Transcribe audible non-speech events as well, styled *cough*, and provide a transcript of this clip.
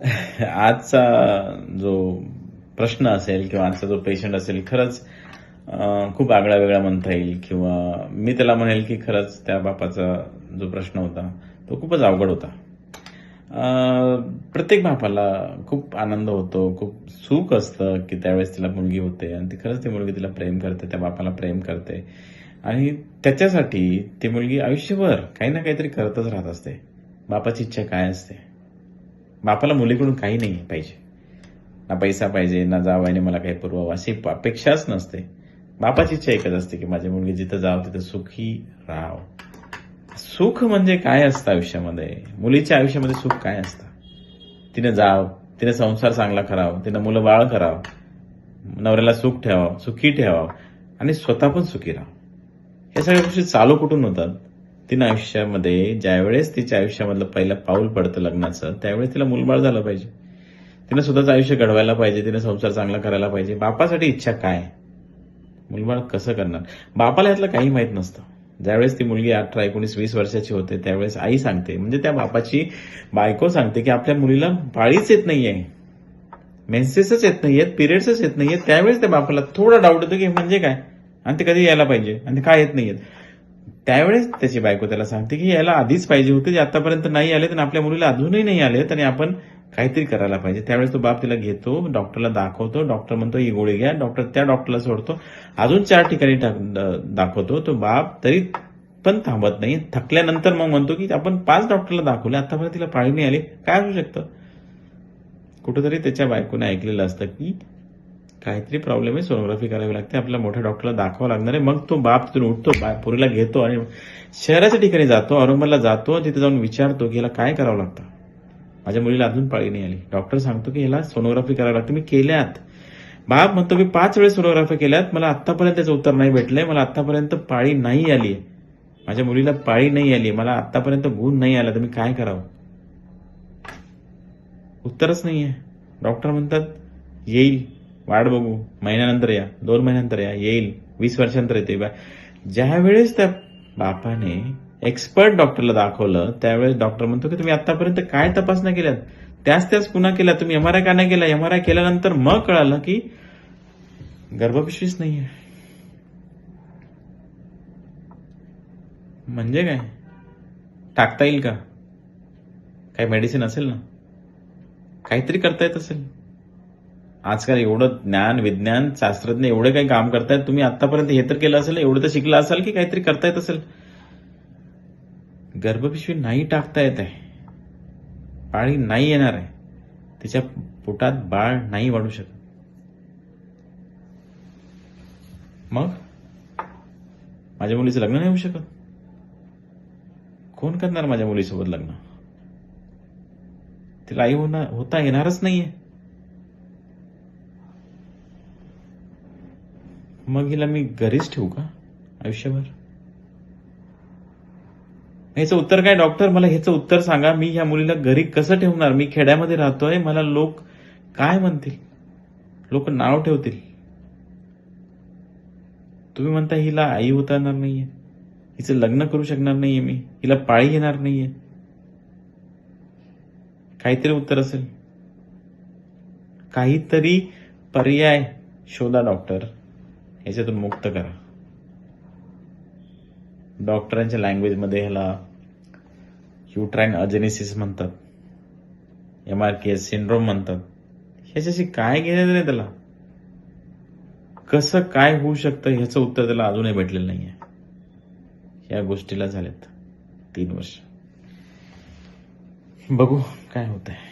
*laughs* आजचा जो प्रश्न असेल किंवा आजचा जो पेशंट असेल खरंच खूप आगळा वेगळा म्हणता येईल किंवा मी त्याला म्हणेल की खरंच त्या बापाचा जो प्रश्न होता तो खूपच अवघड होता. प्रत्येक बापाला खूप आनंद होतो खूप सुख असतं की त्यावेळेस तिला मुलगी होते आणि ती खरंच ती मुलगी तिला प्रेम करते त्या बापाला प्रेम करते. आणि त्याच्यासाठी ती मुलगी आयुष्यभर काही ना काहीतरी करतच राहत असते. बापाची इच्छा काय असते? बापाला मुलीकडून काही नाही पाहिजे. ना पैसा पाहिजे ना जावायने मला काही पुरवावं अशी अपेक्षाच नसते. बापाची इच्छा एकच असते की माझी मुलगी जिथं जाव तिथं सुखी राहाव. सुख म्हणजे काय असतं आयुष्यामध्ये? मुलीच्या आयुष्यामध्ये सुख काय असतं? तिनं जाव तिने संसार चांगला करावं तिनं मुलं बाळ करावं नवऱ्याला सुख ठेवावं सुखी ठेवावं आणि स्वतः पण सुखी राहावं. ह्या सगळ्या गोष्टी चालू कुठून होतात? तिनं आयुष्यामध्ये ज्यावेळेस तिच्या आयुष्यामधलं पहिलं पाऊल पडतं लग्नाचं त्यावेळेस तिला मुलबाळ झालं पाहिजे. तिनं स्वतःच आयुष्य घडवायला पाहिजे तिनं संसार चांगला करायला पाहिजे. बापासाठी इच्छा काय? मुलबाळ कसं करणार? बापाला यातलं काही माहीत नसतं. ज्यावेळेस ती मुलगी अठरा एकोणीस वीस वर्षाची होते त्यावेळेस आई सांगते म्हणजे त्या बापाची बायको सांगते की आपल्या मुलीला पाळीच येत नाहीये. मेन्सेसच येत नाहीयेत पिरियड्सच येत नाहीयेत. त्यावेळेस त्या बापाला थोडा डाऊट येतो की म्हणजे काय? आणि ते कधी यायला पाहिजे? आणि ते काय येत नाहीयेत? त्यावेळेस त्याची बायको त्याला सांगते की याला आधीच पाहिजे होते जे आतापर्यंत नाही आले आणि आपल्या मुलीला अजूनही नाही आलेत आणि आपण काहीतरी करायला पाहिजे. त्यावेळेस तो बाप तिला घेतो डॉक्टरला दाखवतो. डॉक्टर म्हणतो ही गोळी घ्या. डॉक्टर त्या डॉक्टरला सोडतो. अजून चार ठिकाणी दाखवतो. तो बाप तरी पण थांबत नाही. थकल्यानंतर मग म्हणतो की आपण पाच डॉक्टरला दाखवले. आतापर्यंत तिला पाळी नाही आली. काय असू शकतं? कुठंतरी त्याच्या बायकोने ऐकलेलं असतं की काहीतरी प्रॉब्लेम आहे सोनोग्राफी करावी लागते. आपल्याला मोठ्या डॉक्टरला दाखवावं लागणार आहे. मग तो बाप तिथून उठतो बा- पुरीला घेतो आणि शहराच्या ठिकाणी जातो औरंगाबादला जातो तिथे जाऊन विचारतो की याला काय करावं लागतं. माझ्या मुलीला अजून पाळी नाही आली. डॉक्टर सांगतो की याला सोनोग्राफी करावी लागते. मी केल्यात. बाप म्हणतो मी पाच वेळेस सोनोग्राफी केल्यात. मला आतापर्यंत त्याचं उत्तर नाही भेटलंय. मला आतापर्यंत पाळी नाही आली माझ्या मुलीला पाळी नाही आली मला आतापर्यंत गुण नाही आला. तर मी काय करावं? उत्तरच नाहीये. डॉक्टर म्हणतात येईल. वाट बघू. महिन्यानंतर या. दोन महिन्यानंतर या. येईल. वीस वर्षांतर येते. बा ज्या वेळेस त्या बापाने एक्सपर्ट डॉक्टरला दाखवलं त्यावेळेस डॉक्टर म्हणतो की तुम्ही आतापर्यंत काय तपासण्या केल्यात? त्याच त्याच पुन्हा केल्या तुम्ही एम आर आय का नाही केला? एम आर आय केल्यानंतर मग कळालं की गर्भपिशवीच नाहीये म्हणजे काय? टाकता येईल का? काही मेडिसिन असेल ना? काहीतरी करता येत असेल. आजकाल एवढं ज्ञान विज्ञान शास्त्रज्ञ एवढे काही काम करतायत तुम्ही आतापर्यंत हे तर केलं असेल एवढं तर शिकलं असाल की काहीतरी करता येत असेल. गर्भपिशवी नाही टाकता येत आहे. पाळी नाही येणार आहे. तिच्या पोटात बाळ नाही वाढू शकत. मग? माझ्या मुलीचं लग्न नाही होऊ शकत? कोण करणार माझ्या मुलीसोबत लग्न? तिला आई होणार होता येणारच नाहीये. मग हिला मी घरीच ठेवू का? आयुष्यभर? ह्याचं उत्तर काय डॉक्टर मला ह्याचं उत्तर सांगा. मी ह्या मुलीला घरी कसं ठेवणार? मी खेड्यामध्ये राहतोय. मला लोक काय म्हणतील? लोक नाव ठेवतील. तुम्ही म्हणता हिला आई होता येणार नाहीये. हिचं लग्न करू शकणार नाहीये मी. हिला पाळी येणार नाहीये. काहीतरी उत्तर असेल. काहीतरी पर्याय शोधा डॉक्टर याच्यातून मुक्त करा. डॉक्टरांच्या लँग्वेजमध्ये ह्याला युट्राईन अजेनेसिस म्हणतात. M R K S syndrome म्हणतात. ह्याच्याशी काय घेण्यात नाही त्याला? कसं काय होऊ शकतं ह्याचं उत्तर त्याला अजूनही भेटलेलं नाही आहे या गोष्टीला झालेत तीन वर्ष. बघू काय होत आहे